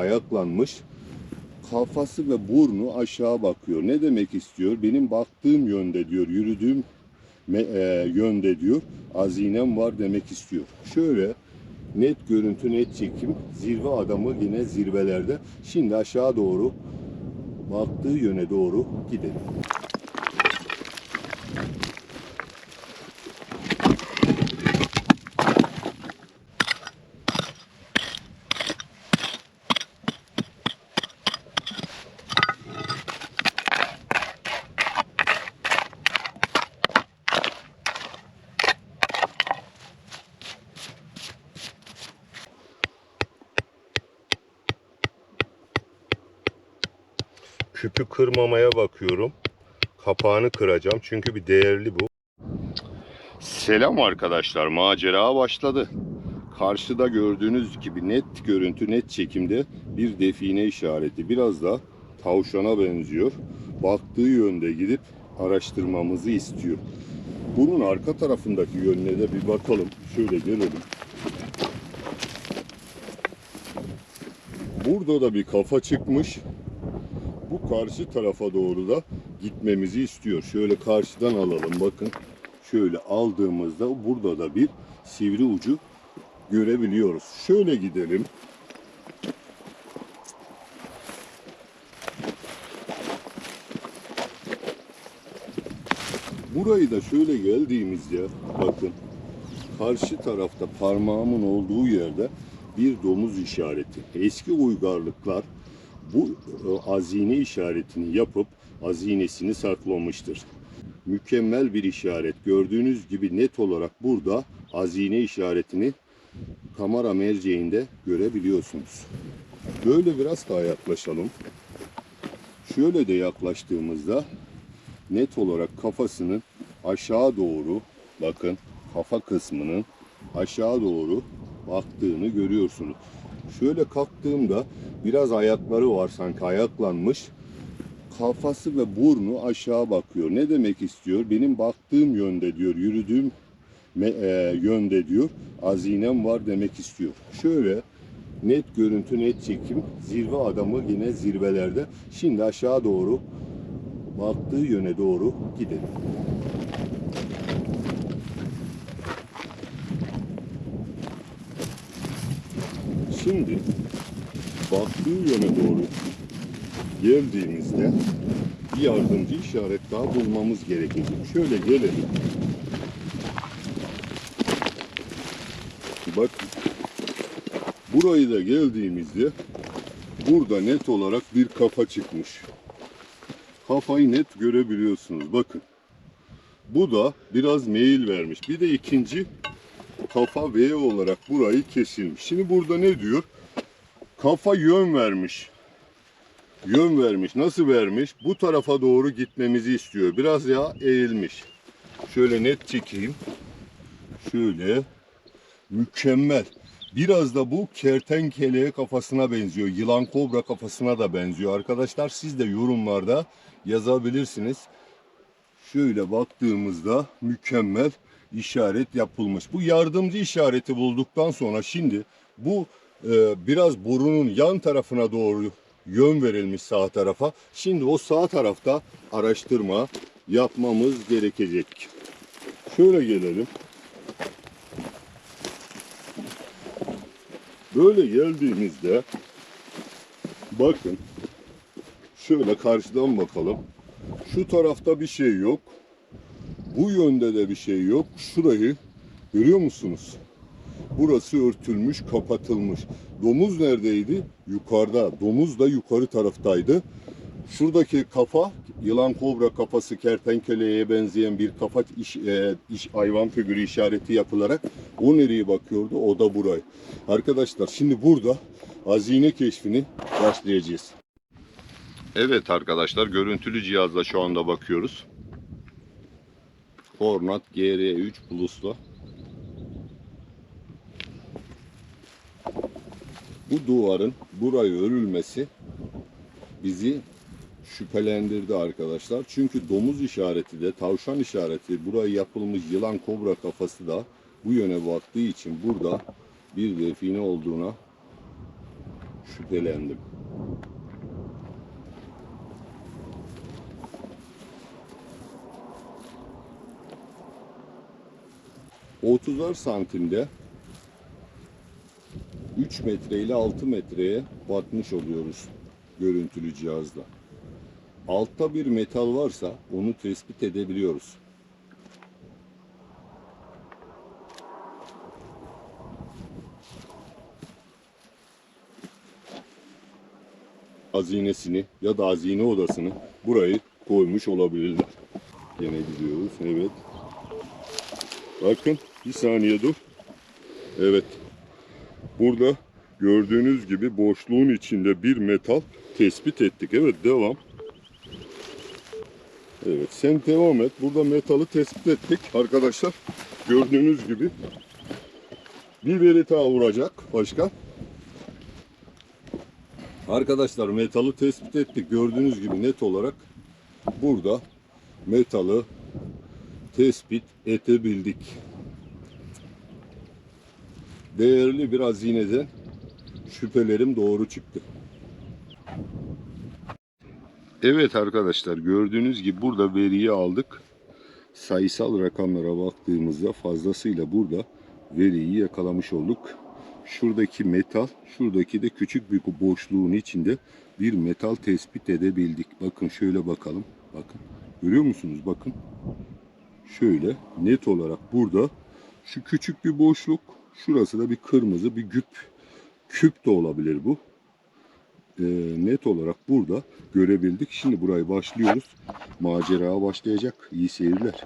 ayaklanmış. Kafası ve burnu aşağı bakıyor. Ne demek istiyor? Benim baktığım yönde diyor, yürüdüğüm e, yönde diyor. Azinem var demek istiyor. Şöyle net görüntü, net çekim. Zirve adamı yine zirvelerde. Şimdi aşağı doğru baktığı yöne doğru gidelim. Kırmamaya bakıyorum. Kapağını kıracağım çünkü bir değerli bu. Selam arkadaşlar. Macera başladı. Karşıda gördüğünüz gibi net görüntü, net çekimde bir define işareti. Biraz da tavşana benziyor. Baktığı yönde gidip araştırmamızı istiyor. Bunun arka tarafındaki yönüne de bir bakalım. Şöyle gelelim. Burada da bir kafa çıkmış bu karşı tarafa doğru da gitmemizi istiyor. Şöyle karşıdan alalım bakın. Şöyle aldığımızda burada da bir sivri ucu görebiliyoruz. Şöyle gidelim. Burayı da şöyle geldiğimizde bakın karşı tarafta parmağımın olduğu yerde bir domuz işareti. Eski uygarlıklar bu e, hazine işaretini yapıp hazinesini saklamıştır. Mükemmel bir işaret. Gördüğünüz gibi net olarak burada hazine işaretini kamera merceğinde görebiliyorsunuz. Böyle biraz daha yaklaşalım. Şöyle de yaklaştığımızda net olarak kafasının aşağı doğru bakın kafa kısmının aşağı doğru baktığını görüyorsunuz. Şöyle kalktığımda biraz ayakları var sanki ayaklanmış. Kafası ve burnu aşağı bakıyor. Ne demek istiyor? Benim baktığım yönde diyor, yürüdüğüm e, yönde diyor. Azinem var demek istiyor. Şöyle net görüntü, net çekim. Zirve adamı yine zirvelerde. Şimdi aşağı doğru baktığı yöne doğru gidelim. Şimdi baktığı yöne doğru geldiğimizde bir yardımcı işaret daha bulmamız gerekecek. Şöyle gelelim. Bak burayı da geldiğimizde burada net olarak bir kafa çıkmış. Kafayı net görebiliyorsunuz. Bakın. Bu da biraz meyil vermiş. Bir de ikinci kafa V olarak burayı kesilmiş. Şimdi burada ne diyor? Kafa yön vermiş. Yön vermiş. Nasıl vermiş? Bu tarafa doğru gitmemizi istiyor. Biraz ya eğilmiş. Şöyle net çekeyim. Şöyle. Mükemmel. Biraz da bu kertenkeleye kafasına benziyor. Yılan kobra kafasına da benziyor. Arkadaşlar siz de yorumlarda yazabilirsiniz. Şöyle baktığımızda mükemmel işaret yapılmış. Bu yardımcı işareti bulduktan sonra şimdi bu biraz burunun yan tarafına doğru yön verilmiş sağ tarafa. Şimdi o sağ tarafta araştırma yapmamız gerekecek. Şöyle gelelim. Böyle geldiğimizde bakın şöyle karşıdan bakalım. Şu tarafta bir şey yok. Bu yönde de bir şey yok. Şurayı görüyor musunuz? Burası örtülmüş, kapatılmış. Domuz neredeydi? Yukarıda. Domuz da yukarı taraftaydı. Şuradaki kafa, yılan kobra kafası kertenkeleye benzeyen bir kafa iş, e, iş hayvan figürü işareti yapılarak o nereye bakıyordu? O da burayı. Arkadaşlar şimdi burada hazine keşfini başlayacağız. Evet arkadaşlar görüntülü cihazla şu anda bakıyoruz. Hornat GR3 Plus'la. Bu duvarın burayı örülmesi bizi şüphelendirdi arkadaşlar. Çünkü domuz işareti de tavşan işareti buraya yapılmış yılan kobra kafası da bu yöne baktığı için burada bir define olduğuna şüphelendim. Otuzar santimde 3 metre ile 6 metreye batmış oluyoruz görüntülü cihazla. Altta bir metal varsa onu tespit edebiliyoruz. Hazinesini ya da hazine odasını burayı koymuş olabilirler. Yine gidiyoruz. Evet. Bakın bir saniye dur. Evet. Burada gördüğünüz gibi boşluğun içinde bir metal tespit ettik. Evet devam. Evet sen devam et. Burada metalı tespit ettik arkadaşlar. Gördüğünüz gibi bir veri daha vuracak. Başka? Arkadaşlar metalı tespit ettik. Gördüğünüz gibi net olarak burada metalı tespit edebildik. Değerli bir hazineden şüphelerim doğru çıktı. Evet arkadaşlar gördüğünüz gibi burada veriyi aldık. Sayısal rakamlara baktığımızda fazlasıyla burada veriyi yakalamış olduk. Şuradaki metal, şuradaki de küçük bir boşluğun içinde bir metal tespit edebildik. Bakın şöyle bakalım. Bakın. Görüyor musunuz? Bakın. Şöyle net olarak burada şu küçük bir boşluk, şurası da bir kırmızı bir küp. Küp de olabilir bu. Ee, net olarak burada görebildik. Şimdi burayı başlıyoruz. Macera başlayacak. İyi seyirler.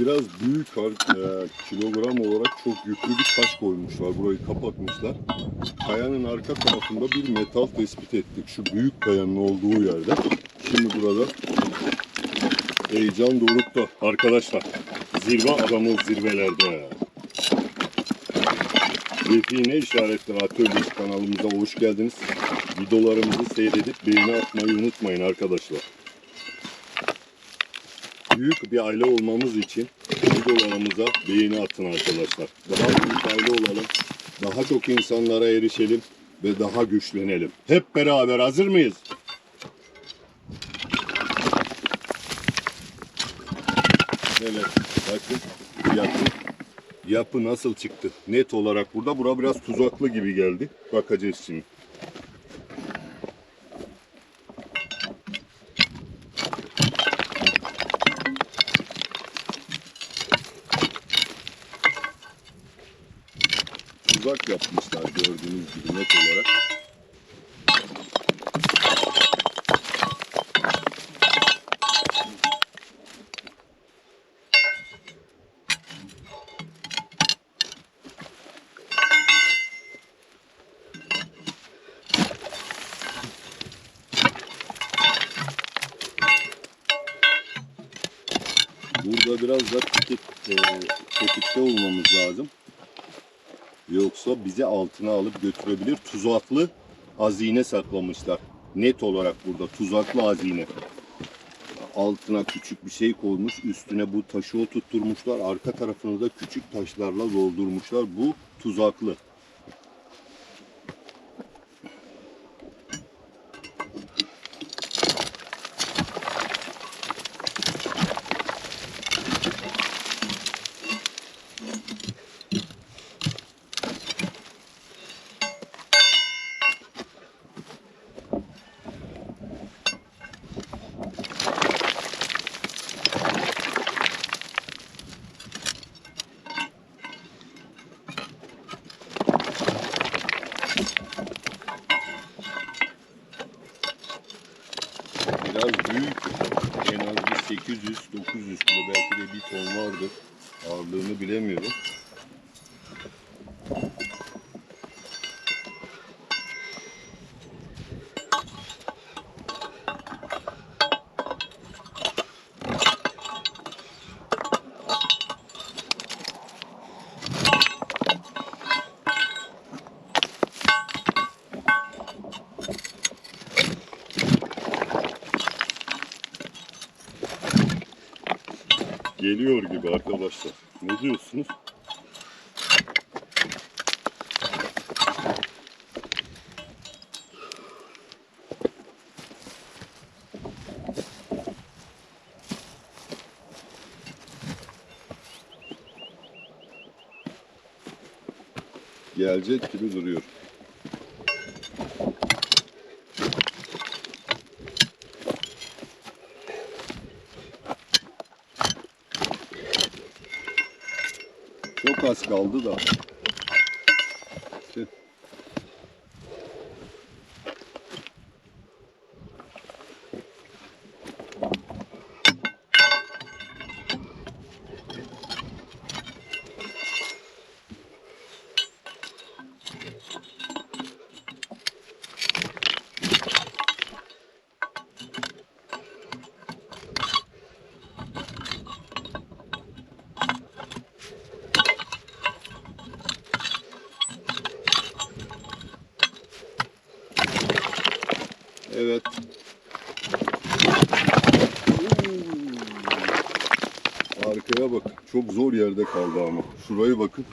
Biraz büyük e, kilogram olarak çok yüklü bir taş koymuşlar. Burayı kapatmışlar. Kayanın arka tarafında bir metal tespit ettik. Şu büyük kayanın olduğu yerde. Şimdi burada heyecan dorukta arkadaşlar. Zirve adamı zirvelerde. Define işaretler atölyesi kanalımıza hoş geldiniz. Videolarımızı seyredip beğeni atmayı unutmayın arkadaşlar. Büyük bir aile olmamız için videolarımıza beğeni atın arkadaşlar. Daha büyük aile olalım. Daha çok insanlara erişelim ve daha güçlenelim. Hep beraber hazır mıyız? Evet, bakın yapı, yapı nasıl çıktı? Net olarak burada. Bura biraz tuzaklı gibi geldi. Bakacağız şimdi. Tuzak yapmışlar gördüğünüz gibi net olarak. Burada biraz da tetik, e, tetikte olmamız lazım. Yoksa bizi altına alıp götürebilir. Tuzaklı hazine saklamışlar. Net olarak burada tuzaklı hazine. Altına küçük bir şey koymuş. Üstüne bu taşı oturtturmuşlar. Arka tarafını da küçük taşlarla doldurmuşlar. Bu tuzaklı. Gibi arkadaşlar. Ne diyorsunuz? Gelecek gibi duruyor. Çok az kaldı da. Tüh. Evet. Oo. Arkaya bak. Çok zor yerde kaldı ama. Şuraya bakın.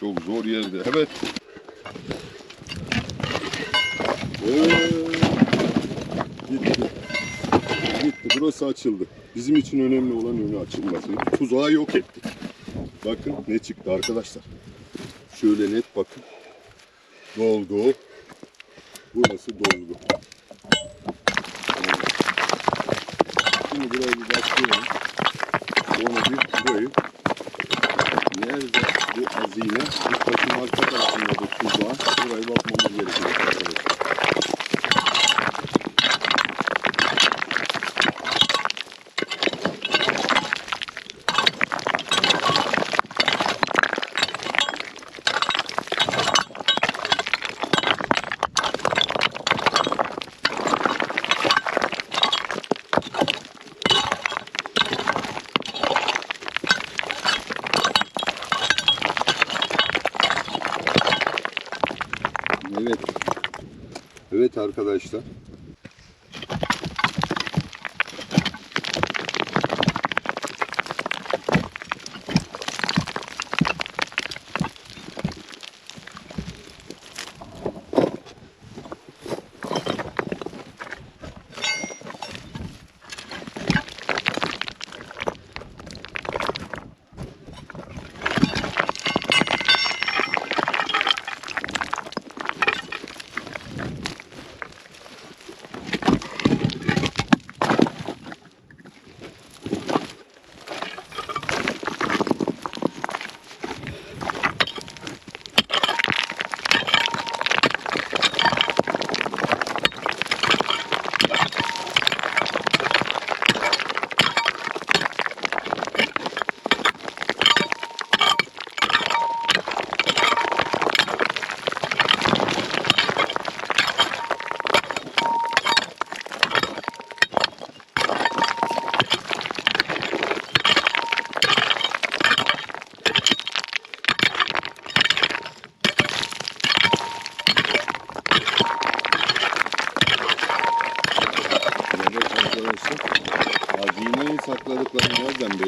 Çok zor yerde. Evet. Evet. Gitti. Gitti. Burası açıldı. Bizim için önemli olan önü açılması. Tuzağı yok ettik. Bakın ne çıktı arkadaşlar. Şöyle net bakın. Dolgu. Burası dolgu. Şimdi buraya bir başlayalım. Sonra bir burayı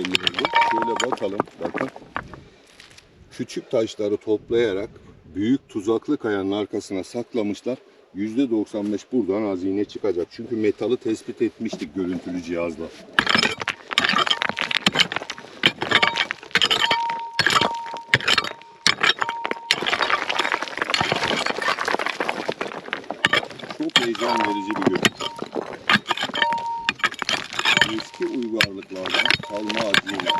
belli? Şöyle bakalım. Bakın. Küçük taşları toplayarak büyük tuzaklı kayanın arkasına saklamışlar. %95 buradan hazine çıkacak. Çünkü metalı tespit etmiştik görüntülü cihazla. Çok heyecan verici bir görüntü. Eski kalma hazine.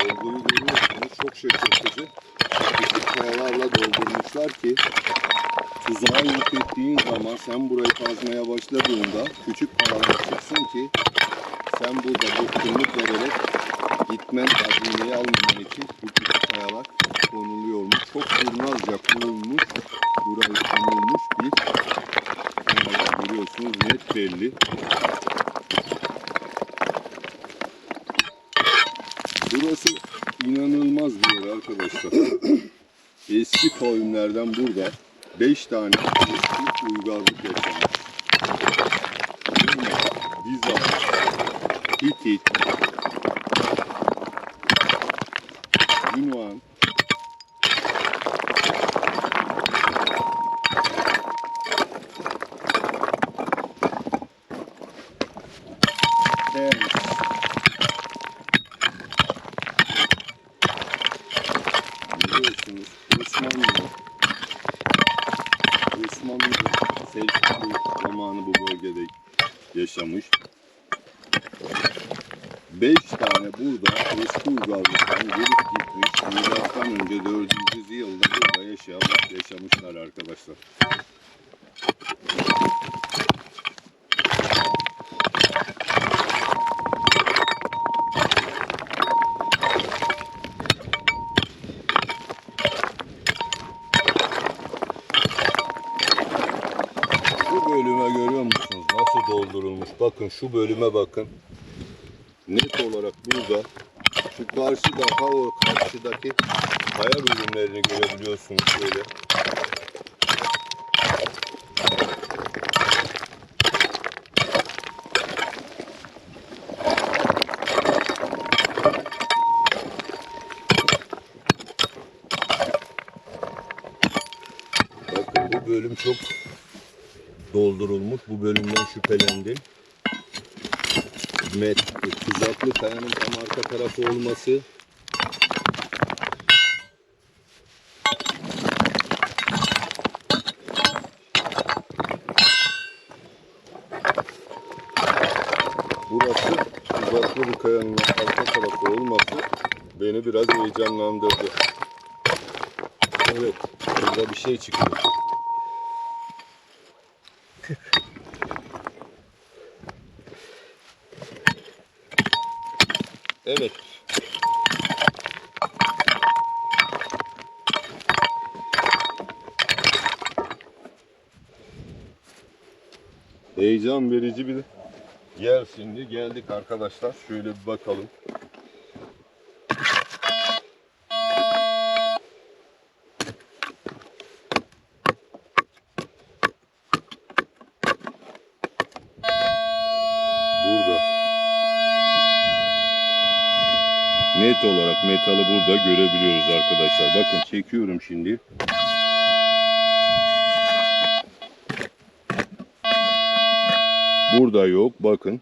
Dolguyu görüyorsunuz çok şaşırtıcı. Küçük kayalarla doldurmuşlar ki tuzağı yok ettiğin zaman sen burayı kazmaya başladığında küçük kayalar çıksın ki sen burada bıkkınlık vererek gitmen hazineyi almaman için bu küçük kayalar konuluyormuş. Çok kurnazca kurulmuş, burayı konulmuş bir kayalar görüyorsunuz net belli. Burası inanılmaz bir yer arkadaşlar. Eski kavimlerden burada 5 tane eski uygarlık yaşamış. Bizans, Hitit, Yunan, Pers, biliyorsunuz Osmanlı Osmanlı Selçuklu zamanı bu bölgede yaşamış. Beş tane burada eski uygarlıktan gelip gitmiş. Milattan önce 400 yılda burada yaşamış, yaşamışlar arkadaşlar. Bu bölüme görüyor musunuz? Nasıl doldurulmuş? Bakın şu bölüme bakın. Net olarak burada şu karşı daha o karşıdaki kaya bölümlerini görebiliyorsunuz şöyle. Bakın bu bölüm çok doldurulmuş. Bu bölümden şüphelendim. Met, tuzaklı kayanın tam arka tarafı olması Burası tuzaklı bir kayanın arka tarafı olması beni biraz heyecanlandırdı. Evet, burada bir şey çıkıyor. Evet. Heyecan verici bir yer şimdi. Geldik arkadaşlar. Şöyle bir bakalım. Burada. Net olarak metalı burada görebiliyoruz arkadaşlar. Bakın çekiyorum şimdi. Burada yok. Bakın.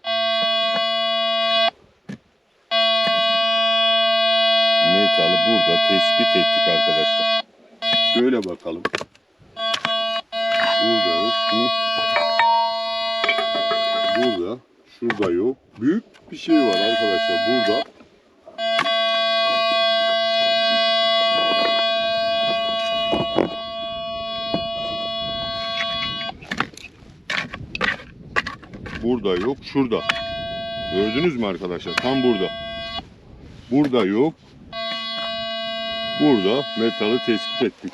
Metalı burada tespit ettik arkadaşlar. Şöyle bakalım. Burada yok. Burada. Şurada yok. Büyük bir şey var arkadaşlar. Burada. Burada yok. Şurada. Gördünüz mü arkadaşlar? Tam burada. Burada yok. Burada metalı tespit ettik.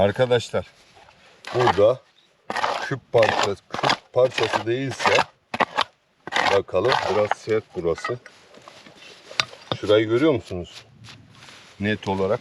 Arkadaşlar burada küp parçası, küp parçası değilse bakalım biraz sert burası. Şurayı görüyor musunuz? Net olarak.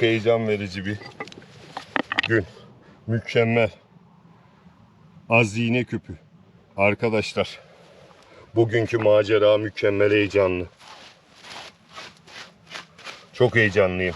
Çok heyecan verici bir gün. Mükemmel. Hazine küpü. Arkadaşlar. Bugünkü macera mükemmel heyecanlı. Çok heyecanlıyım.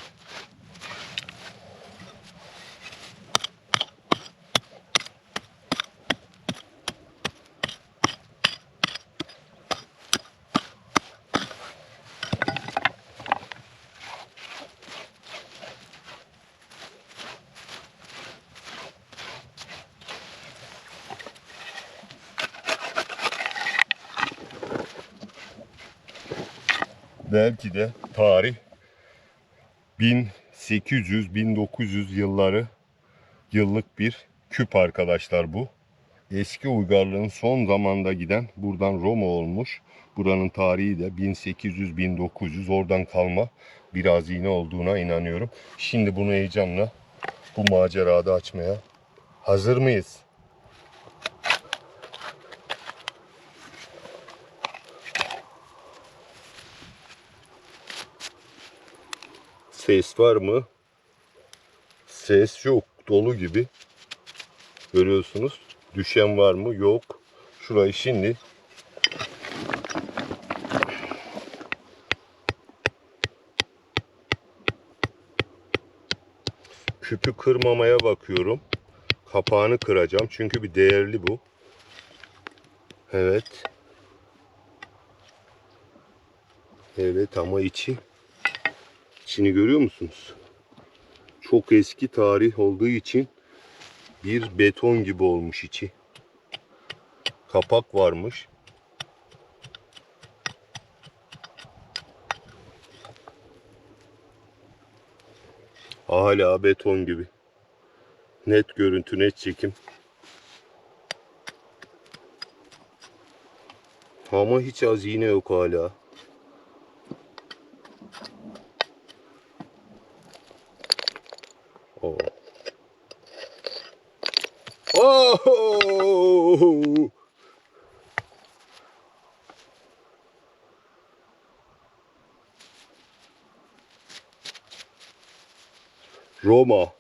belki de tarih 1800-1900 yılları yıllık bir küp arkadaşlar bu. Eski uygarlığın son zamanda giden buradan Roma olmuş. Buranın tarihi de 1800-1900 oradan kalma bir hazine olduğuna inanıyorum. Şimdi bunu heyecanla bu macerada açmaya hazır mıyız? Ses var mı? Ses yok. Dolu gibi. Görüyorsunuz. Düşen var mı? Yok. Şurayı şimdi küpü kırmamaya bakıyorum. Kapağını kıracağım. Çünkü bir değerli bu. Evet. Evet ama içi İçini görüyor musunuz? Çok eski tarih olduğu için bir beton gibi olmuş içi. Kapak varmış. Hala beton gibi. Net görüntü, net çekim. Ama hiç hazine yok hala. Oh. Roma.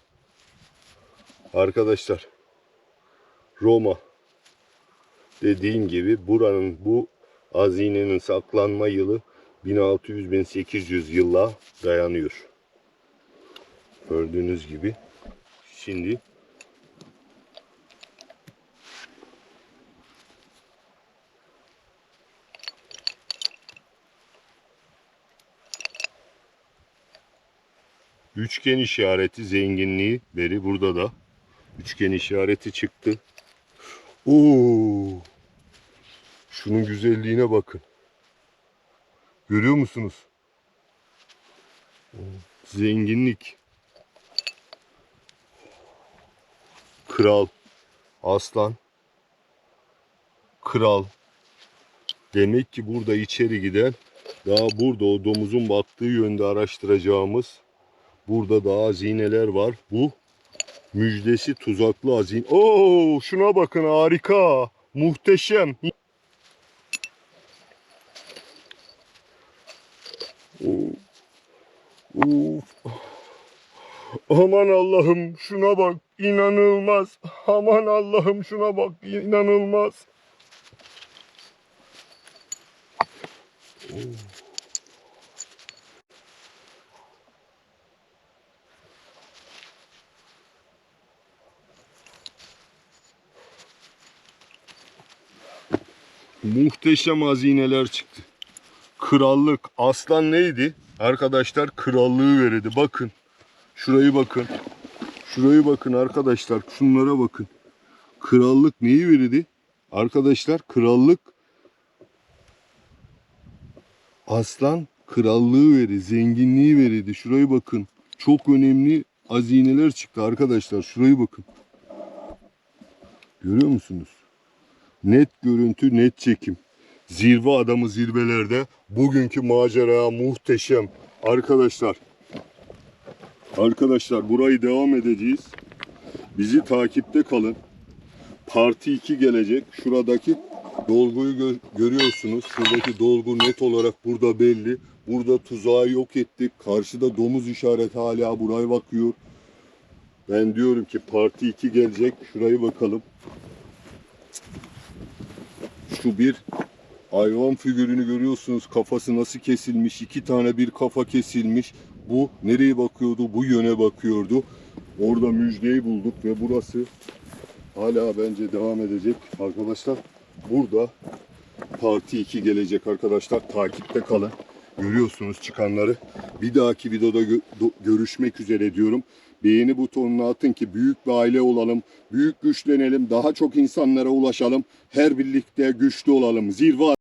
Arkadaşlar. Roma. Dediğim gibi buranın bu hazinenin saklanma yılı 1600-1800 yıla dayanıyor. Gördüğünüz gibi. Şimdi Üçgen işareti zenginliği veri burada da. Üçgen işareti çıktı. Oo! Şunun güzelliğine bakın. Görüyor musunuz? Zenginlik. Kral, aslan, kral. Demek ki burada içeri giden daha burada o domuzun baktığı yönde araştıracağımız burada daha hazineler var. Bu müjdesi tuzaklı hazine. Oo şuna bakın harika. Muhteşem. Of. Aman Allah'ım şuna bak inanılmaz. Aman Allah'ım şuna bak inanılmaz. Muhteşem hazineler çıktı. Krallık. Aslan neydi? Arkadaşlar krallığı verirdi. Bakın. Şurayı bakın. Şurayı bakın arkadaşlar. Şunlara bakın. Krallık neyi verirdi? Arkadaşlar krallık aslan krallığı verir, zenginliği verirdi. Şurayı bakın. Çok önemli hazineler çıktı arkadaşlar. Şurayı bakın. Görüyor musunuz? Net görüntü, net çekim. Zirve adamı zirvelerde. Bugünkü macera muhteşem. Arkadaşlar. Arkadaşlar burayı devam edeceğiz. Bizi takipte kalın. Parti 2 gelecek. Şuradaki Dolguyu gö- görüyorsunuz. Şuradaki dolgu net olarak burada belli. Burada tuzağı yok ettik. Karşıda domuz işareti hala buraya bakıyor. Ben diyorum ki parti 2 gelecek. Şurayı bakalım. Şu bir hayvan figürünü görüyorsunuz. Kafası nasıl kesilmiş? İki tane bir kafa kesilmiş. Bu nereye bakıyordu? Bu yöne bakıyordu. Orada müjdeyi bulduk ve burası hala bence devam edecek. Arkadaşlar burada parti 2 gelecek arkadaşlar. Takipte kalın. Görüyorsunuz çıkanları. Bir dahaki videoda görüşmek üzere diyorum. Beğeni butonuna atın ki büyük bir aile olalım. Büyük güçlenelim. Daha çok insanlara ulaşalım. Her birlikte güçlü olalım. Zirve